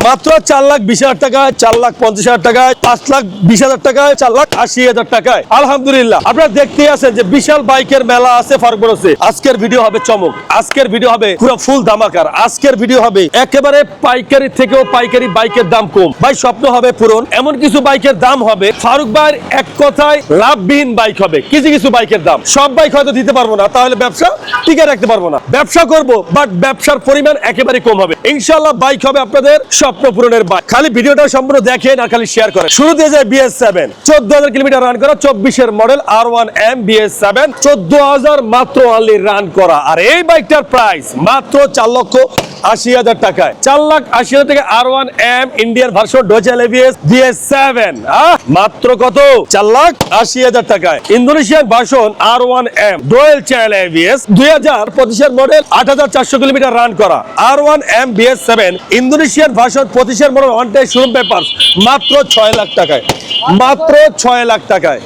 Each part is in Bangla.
মাত্র চার লাখ বিশ হাজার টাকায়, চার লাখ পঞ্চাশ হাজার টাকায়, পাঁচ লাখ বিশ হাজার টাকায়, চার লাখ আশি হাজার টাকায়। আলহামদুলিল্লাহ, আপনারা দেখতেই আছেন যে বিশাল বাইকের মেলা আছে ফারুকবরসে আজকের ভিডিও হবে চমক। আজকের ভিডিও হবে পুরো ফুল ধামাকার। আজকের ভিডিও হবে একেবারে পাইকারি থেকেও পাইকারি বাইকের দাম কম। ভাই, স্বপ্ন হবে পূরণ। এমন কিছু বাইকের দাম হবে। ফারুক ভাইয়ের এক কথায় লাভবিহীন বাইক হবে। কিছু কিছু বাইকের দাম। সব বাইক হয়তো দিতে পারব না, তাহলে ব্যবসা টিকে রাখতে পারব না। ব্যবসা করব বাট ব্যবসার পরিমাণ একেবারে কম হবে। ইনশাল্লাহ বাইক হবে আপনাদের স্বপ্ন পূরণের বাইক খালি ভিডিওটা সম্পূর্ণ দেখেন আর খালি শেয়ার করেন। শুরুতে যায় বিএস সেভেন চোদ্দ হাজার কিলোমিটার রান করা, চব্বিশের মডেল আর ওয়ান এম বিএস সেভেন চোদ্দ হাজার মাত্র অনলি রান করা। আর এই বাইকটার প্রাইস মাত্র চার লক্ষ আশি হাজার টাকায়। চার লাখ আশি হাজার টাকা আর one M Indian version dual ABS BS seven মাত্র কত? চার লাখ আশি হাজার টাকায়। ইন্দোনেশিয়ান ভার্সন আর one M dual channel ABS দুই হাজার পঁচিশের মডেল আট হাজার চারশো কিলোমিটার রান করা। আর one M BS seven Indonesian version পঁচিশের মডেল ওয়ান টাই শোরুম পেপার মাত্র ছয় লাখ টাকায়। মাত্র ছয় লাখ টাকায়।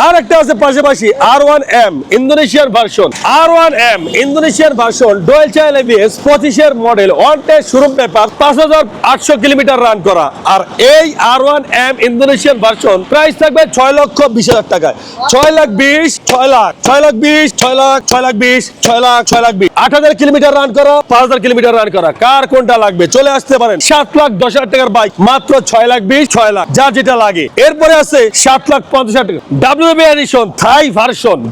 আর একটা আছে পাশাপাশি আর ওয়ান এম ইন্দোনেশিয়ান ভার্সন আর one M Indonesian version dual channel ABS পঁচিশের model one test showroom paper পাঁচ হাজার আটশো কিলোমিটার রান করা। আর এই আর one M Indonesian version price থাকবে ছয় লক্ষ বিশ হাজার টাকায়। ছয় লাখ বিশ, ছয় লাখ ছয় লাখ বিশ, ছয় লাখ ছয় লাখ বিশ, ছয় লাখ ছয় লাখ বিশ। আট হাজার কিলোমিটার রান করা, পাঁচ হাজার কিলোমিটার রান করা। কার কোনটা লাগবে? চলে আসতে পারেন। সাত লাখ দশ হাজার টাকার বাইক মাত্র ছয় লাখ বিশ, ছয় লাখ, যা যেটা লাগে। এরপরে আছে সাত লাখ পঞ্চাশ হাজার টাকা।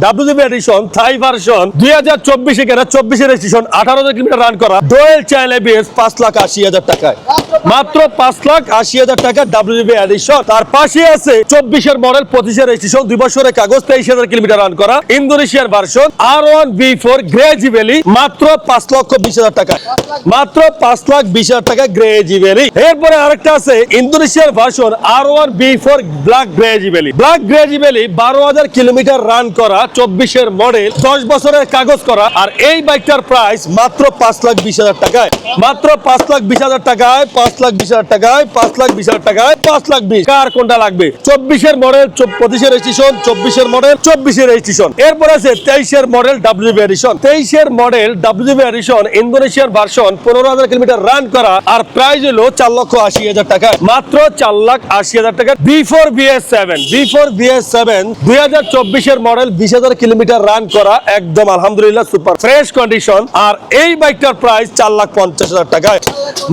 ডাব্লিউবি আঠারো হাজার রান করা পাঁচ লাখ আশি হাজার টাকায়। মাত্র পাঁচ লাখ আশি হাজার টাকা ডাব্লিউবি এডিশন তার পাশে আছে চব্বিশের মডেল, পঁচিশের রেজিস্ট্রেশন দুই বছরের কাগজ, তেইশ হাজার কিলোমিটার রান করা। ইন্দোনেশিয়ার ভার্সন আর ওয়ান বি ফোর গ্রেজিভেলি মাত্র পাঁচ লক্ষ বিশ হাজার টাকা। মাত্র পাঁচ লাখ বিশ হাজার টাকা গ্রেজিভেলি এরপরে আরেকটা আছে, ইন্দোনেশিয়ার ভার্সন আর ওয়ান বি ফোর ব্ল্যাক গ্রেজিভেলি ব্ল্যাক গ্রেজিভেলি বারো হাজার কিলোমিটার রান করা, চব্বিশের মডেল দশ বছরের কাগজ করা, আর এই বাইকটার প্রাইস মাত্র পাঁচ লাখ বিশ হাজার টাকায়। মাত্র পাঁচ লাখ বিশ হাজার টাকায় পাঁচ লাখ বিশ হাজার টাকায়, পাঁচ লাখ বিশ হাজার টাকায়, পাঁচ লাখ বিশ। কার কোনটা লাগবে? চব্বিশের মডেল পঁচিশের রেজিস্ট্রেশন চব্বিশের মডেল চব্বিশের রেজিস্ট্রেশন এরপর আছে তেইশের মডেল ডাব্লিউবি এডিশন তেইশের model WB edition Indonesian version পনেরো হাজার কিলোমিটার রান করা, আর প্রাইস হলো চার লক্ষ আশি হাজার টাকা মাত্র চার লাখ আশি হাজার টাকা B four BS seven B four BS seven দুই হাজার চব্বিশের মডেল বিশ হাজার কিলোমিটার রান করা, একদম আলহামদুলিল্লাহ সুপার ফ্রেশ কন্ডিশন আর এই বাইকটার প্রাইস চার লাখ পঞ্চাশ হাজার টাকায়।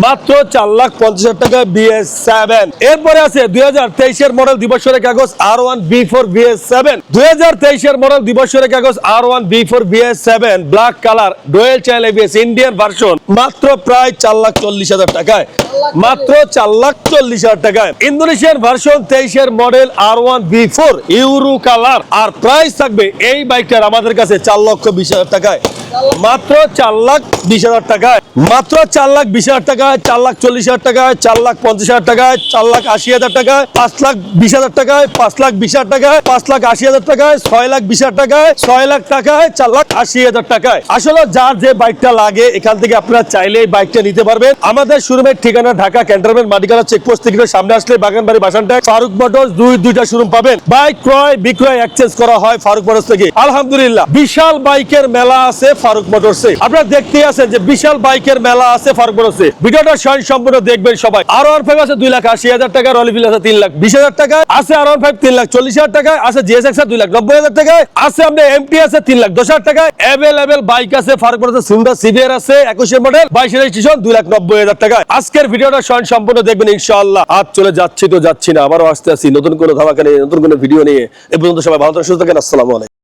মাত্র চার লাখ পঞ্চাশ হাজার টাকা বিএস সেভেন। এরপরে আছে দুই হাজার তেইশের মডেল দিবসের কাগজ আর one B four BS seven. দুই হাজার তেইশের মডেল দিবসের কাগজ আর one B four BS seven. Black colour, dual channel ABS, Indian version, মাত্র প্রায় চার লাখ চল্লিশ হাজার টাকায়। মাত্র চার লাখ চল্লিশ হাজার টাকায়। ইন্দোনেশিয়ান ভার্সন তেইশের model R one B four, euro colour. আর প্রাইস থাকবে এই বাইকটার আমাদের কাছে চার লক্ষ বিশ হাজার টাকায়। মাত্র চার লাখ বিশ হাজার টাকায়। মাত্র চার লাখ বিশ হাজার টাকায়, চার লাখ চল্লিশ হাজার টাকায়, চার লাখ পঞ্চাশ হাজার টাকায়, চার লাখ আশি হাজার টাকায়, পাঁচ লাখ বিশ হাজার টাকায়, পাঁচ লাখ বিশ হাজার টাকায়, পাঁচ লাখ আশি হাজার টাকায়, ছয় লাখ বিশ হাজার টাকায়, ছয় লাখ টাকায়, চার লাখ আশি হাজার টাকায়। আসলে যার যে বাইকটা লাগে, এখান থেকে আপনারা চাইলে এই বাইকটা নিতে পারবেন। আমাদের শোরুমের ঠিকানা ঢাকা ক্যান্টনমেন্ট মাটিকালা চেকপোস্ট থেকে সামনে আসলে বাগানবাড়ি বাসানটা ফারুক মোটরস দুই, দুইটা শোরুম পাবেন। বাইক ক্রয়, বিক্রয় এক্সচেঞ্জ করা হয় ফারুক মোটরস থেকে। আলহামদুলিল্লাহ, বিশাল বাইকের মেলা আছে ফারুক মোটরসে। আপনারা দেখতেই আছেন যে বিশাল বাইকের মেলা আছে ফারুক মোটরসে। ভিডিওটা স্বয়ং সম্পূর্ণ দেখবেন সবাই। আর ওয়ান ফাইভ আছে দুই লাখ আশি হাজার টাকা রলিফিল আছে তিন লাখ বিশ হাজার টাকা আছে আর ওয়ান ফাইভ তিন লাখ চল্লিশ হাজার টাকা আছে জিএসএক্স দুই লাখ নব্বই হাজার টাকা আছে আপনার এমটি আছে তিন লাখ দশ হাজার টাকা অ্যাভেলেবেল বাইক আছে ফারুক মোটরসে সুন্দর সিভিয়ার আছে, একুশের মডেল বাইশের রেজিস্ট্রেশন দুই লাখ নব্বই হাজার টাকা আজকের ভিডিওটা স্বয়ং সম্পূর্ণ দেখবেন, ইনশাআল্লাহ। আজ চলে যাচ্ছি তো যাচ্ছি না, আবারও আসতে আসি নতুন কোনো ধামাকা নিয়ে, নতুন কোনো ভিডিও নিয়ে। এ পর্যন্ত সবাই ভালো থাকেন, সুস্থ থাকেন, আসসালামু আলাইকুম।